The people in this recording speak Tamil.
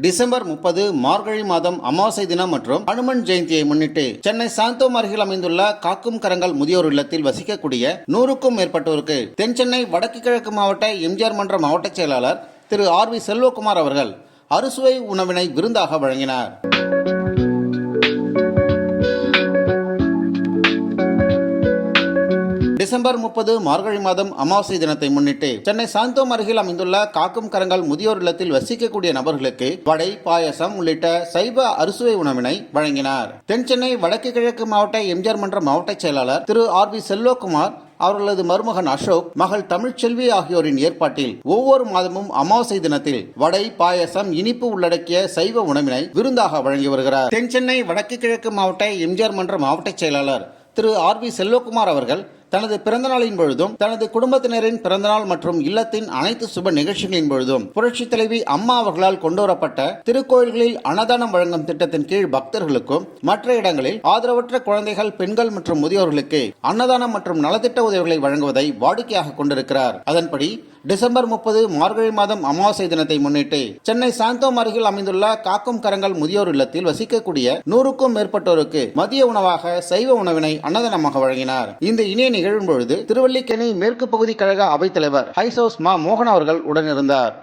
டிசம்பர் முப்பது மார்கழி மாதம் அமாவாசை தினம் மற்றும் அனுமன் ஜெயந்தியை முன்னிட்டு சென்னை சாந்தோம் அருகில் அமைந்துள்ள காக்கும் கரங்கள் முதியோர் இல்லத்தில் வசிக்கக்கூடிய நூறுக்கும் மேற்பட்டோருக்கு தென் சென்னை வடக்கு கிழக்கு மாவட்ட எம்ஜிஆர் மன்ற மாவட்ட செயலாளர் திரு ஆர் வி செல்வகுமார் அவர்கள் அறுசுவை உணவினை விருந்தாக வழங்கினார். டிசம்பர் முப்பது மார்கழி மாதம் அமாவாசை தினத்தை முன்னிட்டு சென்னை சாந்தோம் அருகில் அமைந்துள்ள காக்கும் கரங்கள் முதியோர் இல்லத்தில் வசிக்கக்கூடிய நபர்களுக்கு வடை பாயசம் உள்ளிட்ட சைவ அறுசுவை உணவினை வழங்கினார். தென் சென்னை வடக்கு கிழக்கு மாவட்ட எம்ஜிஆர் மன்ற மாவட்ட செயலாளர் திரு ஆர் வி செல்வகுமார் அவர்களது மருமகன் அசோக் மகள் தமிழ்ச்செல்வி ஆகியோரின் ஏற்பாட்டில் ஒவ்வொரு மாதமும் அமாவாசை தினத்தில் வடை பாயசம் இனிப்பு உள்ளடக்கிய சைவ உணவினை விருந்தாக வழங்கி வருகிறார். தென் சென்னை வடக்கு கிழக்கு மாவட்ட எம்ஜிஆர் மன்ற மாவட்ட செயலாளர் திரு ஆர் வி செல்வகுமார் அவர்கள் தனது பிறந்தநாளின் பொழுதும் தனது குடும்பத்தினரின் பிறந்தநாள் மற்றும் இல்லத்தின் அனைத்து சுப நிகழ்ச்சிகளின் பொழுதும் புரட்சி தலைவி அம்மா அவர்களால் கொண்டுவரப்பட்ட திருக்கோயில்களில் அன்னதானம் வழங்கும் திட்டத்தின் கீழ் பக்தர்களுக்கும் மற்ற இடங்களில் ஆதரவற்ற குழந்தைகள் பெண்கள் மற்றும் முதியோர்களுக்கு அன்னதானம் மற்றும் நலத்திட்ட உதவிகளை வழங்குவதை வாடிக்கையாக கொண்டிருக்கிறார். அதன்படி டிசம்பர் முப்பது மார்கழி மாதம் அமாவாசை தினத்தை முன்னிட்டு சென்னை சாந்தோம் அருகில் அமைந்துள்ள காக்கும் கரங்கள் முதியோர் இல்லத்தில் வசிக்கக்கூடிய நூறுக்கும் மேற்பட்டோருக்கு மதிய உணவாக சைவ உணவினை அன்னதானமாக வழங்கினார். இந்த இணைய நிகழும் பொழுது திருவல்லிக்கேணி மேற்கு பகுதி கழக அவைத்தலைவர் ஹைசோஸ் மா மோகன் அவர்கள் உடனிருந்தார்.